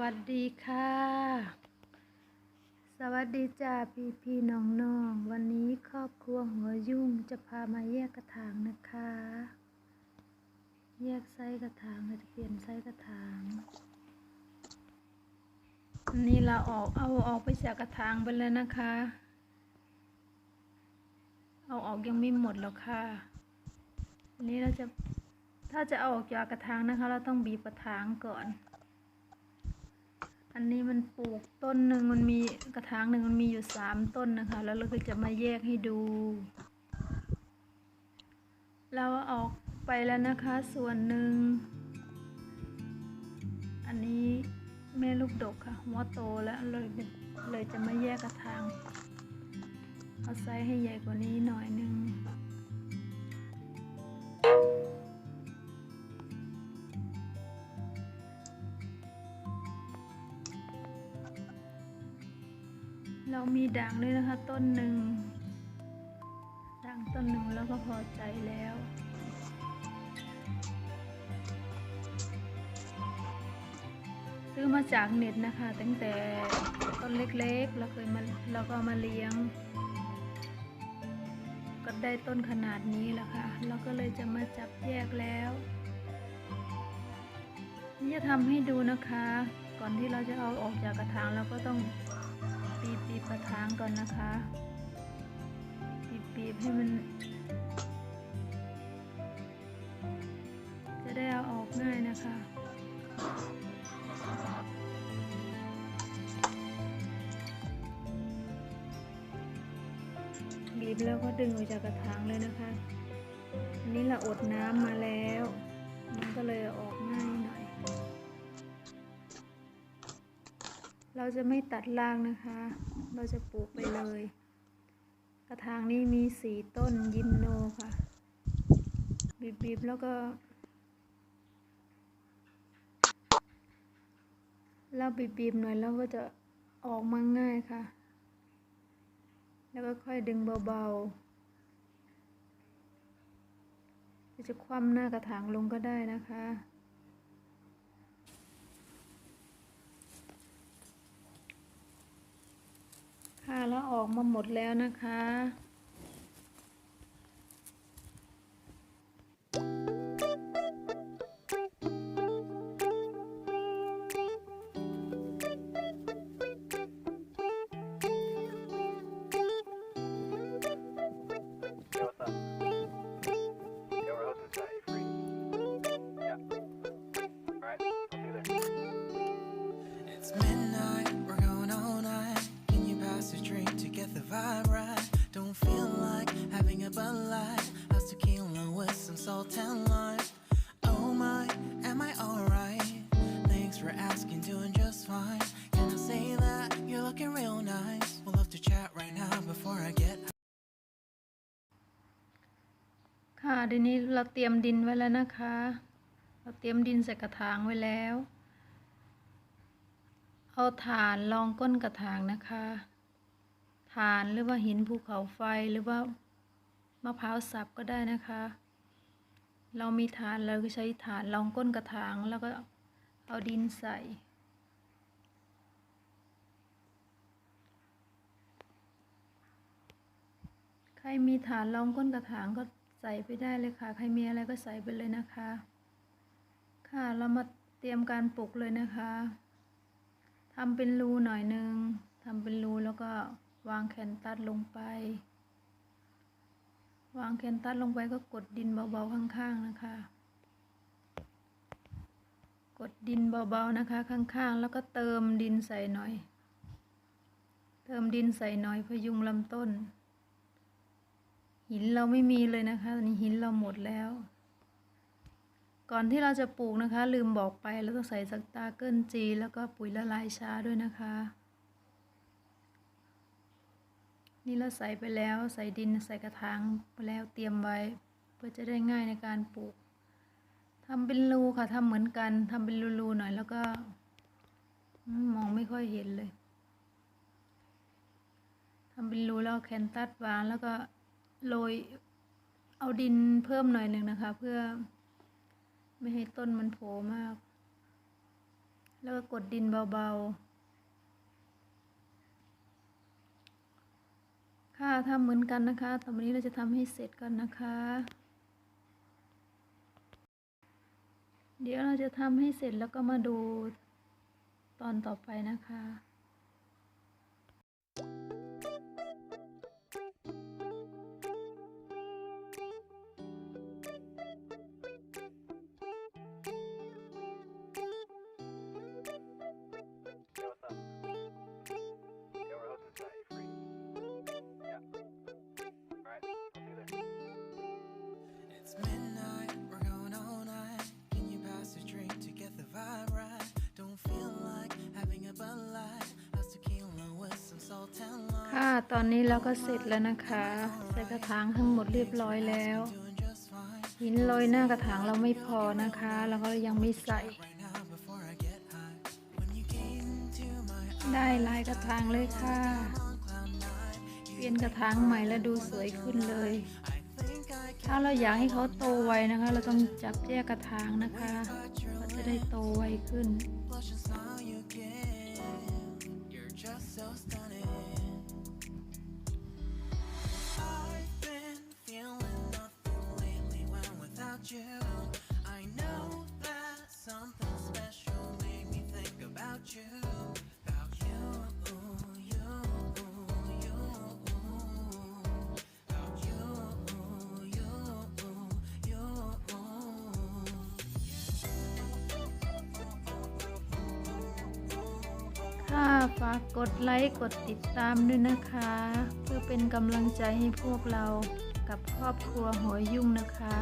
วัสดีค่ะ สวัสดีจ้าพี่พี่น้องน้องวันนี้ครอบครัวหัวยุ่งจะพามาแยกกระถางนะคะ แยกไส้กระถางเราจะเปลี่ยนไส้กระถางอันนี้เราออกเอาออกไปจากกระถางไปเลยนะคะ เอาออกยังไม่หมดแล้วค่ะอันนี้เราจะถ้าจะเอาออกจากกระถางนะคะ เราต้องบีบกระถางก่อน อันนี้มันปลูกต้นหนึ่งมันมีกระถางหนึ่งมันมีอยู่สามต้นนะคะ แล้วเราก็จะมาแยกให้ดู เราออกไปแล้วนะคะส่วนหนึ่ง อันนี้แม่ลูกดกค่ะหัวโตแล้วเลยเลยจะมาแยกกระถางเอาไซส์ให้ใหญ่กว่านี้หน่อยหนึง เรามีด่างด้วยนะคะ ต้นหนึ่งด่างต้นหนึ่งแล้วก็พอใจแล้วซื้อมาจากเน็ตนะคะ ตั้งแต่ต้นเล็กๆเราเคยมาเราก็มาเลี้ยง ก็ได้ต้นขนาดนี้แล้วค่ะเราก็เลยจะมาจับแยกแล้ว นี่จะทำให้ดูนะคะ ก่อนที่เราจะเอาออกจากกระถางเราก็ต้อง บีบกระถางก่อนนะคะบีบบีบให้มัน จะได้เอาออกง่ายนะคะบีบแล้วก็ดึงออกจากกระถางเลยนะคะ อันนี้เราอดน้ำมาแล้ว มันก็เลยออก เราจะไม่ตัดรากนะคะ เราจะปลูกไปเลย กระถางนี้มีสี่ต้นยิมโนค่ะ บีบๆแล้วก็ เราบีบๆหน่อยแล้วก็จะออกมาง่ายค่ะ แล้วก็ค่อยดึงเบาๆ จะคว่ำหน้ากระถางลงก็ได้นะคะ ค่ะแล้ว ออกมาหมดแล้วนะคะ some salt and lime? Oh my, am I alright? Thanks for asking, doing just fine. Can I say that you're looking real nice? We'll love to chat right now before I get ค่ะเดี๋ยวนี้เราเตรียมดินไว้แล้วนะคะ เราเตรียมดินใส่กระถางไว้แล้ว เอาถ่านรองก้นกระถางนะคะถ่านหรือว่าหินภูเขาไฟหรือว่ามะพร้าวสับก็ได้นะคะ เรามีถ่านเราก็ใช้ถ่านรองก้นกระถางแล้วก็เอาดินใส่ใครมีฐานรองก้นกระถางก็ใส่ไปได้เลยค่ะ ใครมีอะไรก็ใส่ไปเลยนะคะ ค่ะเรามาเตรียมการปลูกเลยนะคะทำเป็นรูหน่อยหนึ่งทำเป็นรูแล้วก็วางแคนตัสลงไป วางแคนตัสลงไปก็กดดินเบาๆข้างๆนะคะ กดดินเบาๆนะคะข้างๆ แล้วก็เติมดินใส่หน่อย เติมดินใส่หน่อยพยุงลำต้น หินเราไม่มีเลยนะคะตอนนี้หินเราหมดแล้ว ก่อนที่เราจะปลูกนะคะ ลืมบอกไปเราต้องใส่สตาร์เกิลจีแล้วก็ปุ๋ยละลายช้าด้วยนะคะ นี่เราใส่ไปแล้วใส่ดินใส่กระถางไปแล้วเตรียมไว้ เพื่อจะได้ง่ายในการปลูกทำเป็นรูค่ะทำเหมือนกันทำเป็นรูๆหน่อยแล้วก็มองไม่ค่อยเห็นเลยทำเป็นรูแล้วแคนตัสวางแล้วก็โรยเอาดินเพิ่มหน่อยหนึ่งนะคะ เพื่อไม่ให้ต้นมันโผล่มาก แล้วก็กดดินเบาๆ ค่ะทำเหมือนกันนะคะต่อไปนี้เราจะทำให้เสร็จกันนะคะ เดี๋ยวเราจะทำให้เสร็จแล้วก็มาดูตอนต่อไปนะคะ ตอนนี้เราก็เสร็จแล้วนะคะ ใส่กระถางทั้งหมดเรียบร้อยแล้ว หินโรยหน้ากระถางเราไม่พอนะคะ เราก็ยังไม่ใส่ ได้ลายกระถางเลยค่ะ เปลี่ยนกระถางใหม่แล้วดูสวยขึ้นเลย ถ้าเราอยากให้เขาโตไวนะคะ เราต้องจับแยกกระถางนะคะ ก็จะได้โตไวขึ้น ฝากกดไลค์กดติดตามด้วยนะคะ เพื่อเป็นกำลังใจให้พวกเรากับครอบครัวหัวยุ่งนะคะ